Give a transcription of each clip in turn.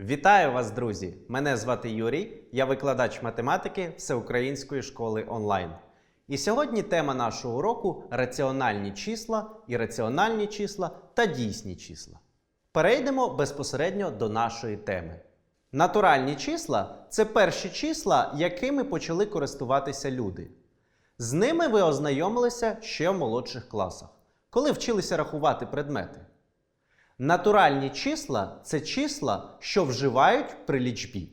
Вітаю вас, друзі! Мене звати Юрій, я викладач математики Всеукраїнської школи онлайн. І сьогодні тема нашого уроку раціональні числа, ірраціональні числа та дійсні числа. Перейдемо безпосередньо до нашої теми. Натуральні числа це перші числа, якими почали користуватися люди. З ними ви ознайомилися ще в молодших класах, коли вчилися рахувати предмети. Натуральні числа це числа, що вживають при лічбі.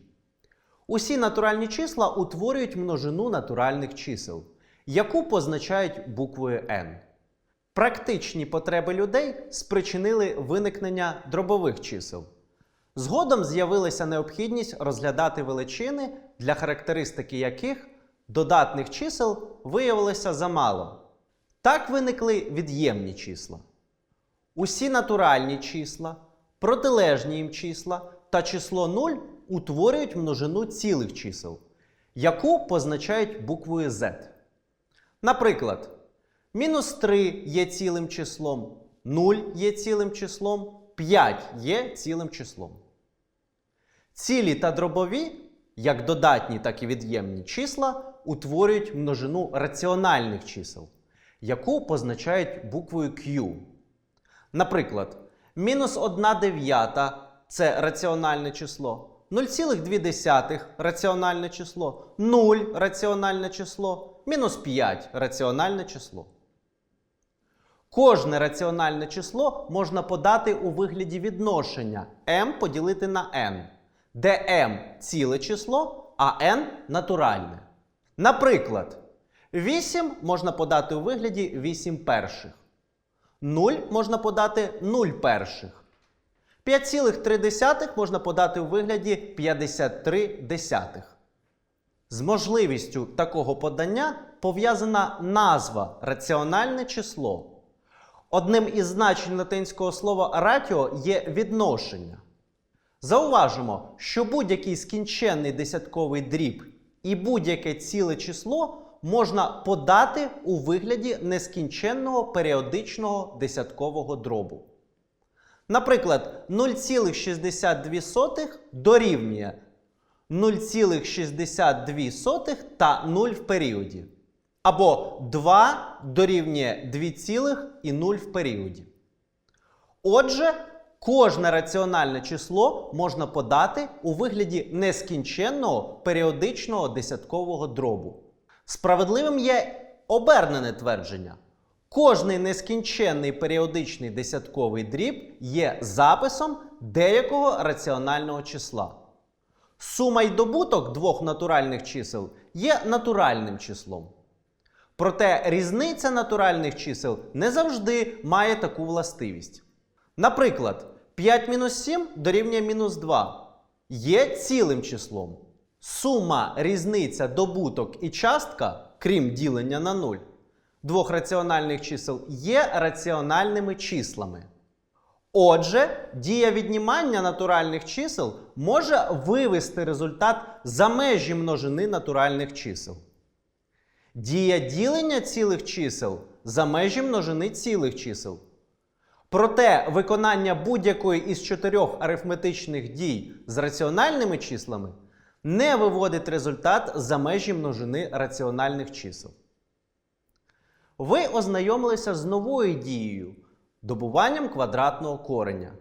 Усі натуральні числа утворюють множину натуральних чисел, яку позначають буквою n. Практичні потреби людей спричинили виникнення дробових чисел. Згодом з'явилася необхідність розглядати величини, для характеристики яких додатних чисел виявилося замало. Так виникли від'ємні числа. Усі натуральні числа, протилежні їм числа та число 0 утворюють множину цілих чисел, яку позначають буквою Z. Наприклад, мінус 3 є цілим числом, 0 є цілим числом, 5 є цілим числом. Цілі та дробові, як додатні, так і від'ємні числа, утворюють множину раціональних чисел, яку позначають буквою Q. Наприклад, мінус 1 дев'ята це раціональне число, 0,2 раціональне число, 0 раціональне число, мінус 5 раціональне число. Кожне раціональне число можна подати у вигляді відношення m поділити на n, де m ціле число, а n натуральне. Наприклад, 8 можна подати у вигляді 8 перших. 0 можна подати 0 перших. 5,3 можна подати у вигляді 53 десятих. З можливістю такого подання пов'язана назва раціональне число. Одним із значень латинського слова ратіо є відношення. Зауважимо, що будь-який скінченний десятковий дріб і будь-яке ціле число можна подати у вигляді нескінченного періодичного десяткового дробу. Наприклад, 0,62 дорівнює 0,62 та 0 в періоді. Або 2 дорівнює 2,0 в періоді. Отже, кожне раціональне число можна подати у вигляді нескінченного періодичного десяткового дробу. Справедливим є обернене твердження. Кожний нескінченний періодичний десятковий дріб є записом деякого раціонального числа. Сума й добуток двох натуральних чисел є натуральним числом. Проте різниця натуральних чисел не завжди має таку властивість. Наприклад, 5 мінус 7 дорівнює мінус 2 є цілим числом. Сума, різниця, добуток і частка, крім ділення на 0, двох раціональних чисел є раціональними числами. Отже, дія віднімання натуральних чисел може вивести результат за межі множини натуральних чисел. Дія ділення цілих чисел за межі множини цілих чисел. Проте виконання будь-якої із чотирьох арифметичних дій з раціональними числами не виводить результат за межі множини раціональних чисел. Ви ознайомилися з новою дією добуванням квадратного кореня.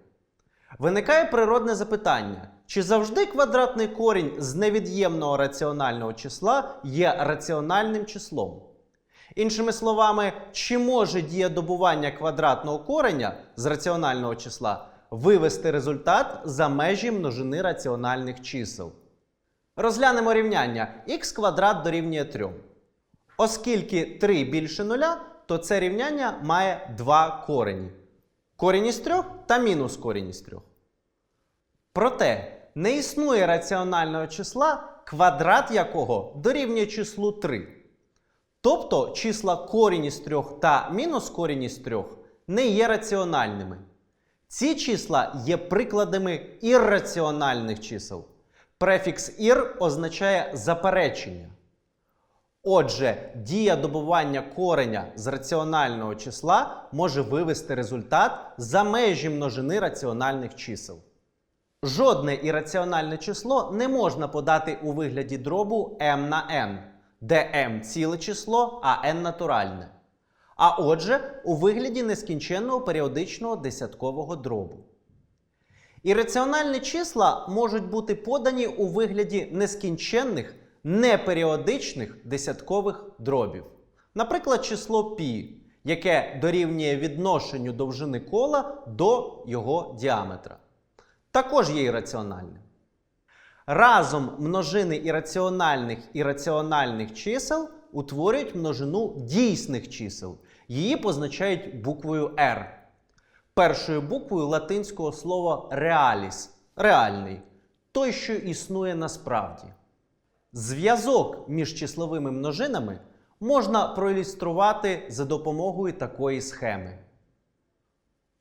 Виникає природне запитання, чи завжди квадратний корінь з невід'ємного раціонального числа є раціональним числом? Іншими словами, чи може дія добування квадратного кореня з раціонального числа вивести результат за межі множини раціональних чисел? Розглянемо рівняння х квадрат дорівнює 3. Оскільки 3 більше 0, то це рівняння має два корені. Корінь із 3 та мінус корінь із 3. Проте не існує раціонального числа, квадрат якого дорівнює числу 3. Тобто числа корінь із 3 та мінус корінь із 3 не є раціональними. Ці числа є прикладами ірраціональних чисел. Префікс ір означає заперечення. Отже, дія добування кореня з раціонального числа може вивести результат за межі множини раціональних чисел. Жодне ірраціональне число не можна подати у вигляді дробу m на n, де m ціле число, а n натуральне. А отже, у вигляді нескінченного періодичного десяткового дробу. Ірраціональні числа можуть бути подані у вигляді нескінченних, неперіодичних десяткових дробів. Наприклад, число π, яке дорівнює відношенню довжини кола до його діаметра. Також є ірраціональним. Разом множини ірраціональних і раціональних чисел утворюють множину дійсних чисел. Її позначають буквою R. Першою буквою латинського слова realis реальний той, що існує насправді. Зв'язок між числовими множинами можна проілюструвати за допомогою такої схеми.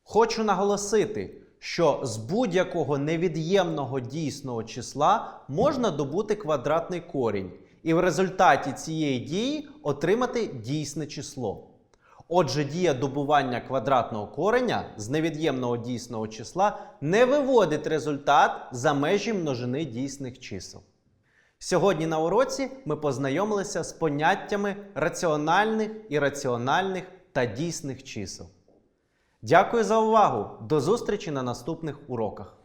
Хочу наголосити, що з будь-якого невід'ємного дійсного числа можна добути квадратний корінь, і в результаті цієї дії отримати дійсне число. Отже, дія добування квадратного кореня з невід'ємного дійсного числа не виводить результат за межі множини дійсних чисел. Сьогодні на уроці ми познайомилися з поняттями раціональних, ірраціональних та дійсних чисел. Дякую за увагу! До зустрічі на наступних уроках!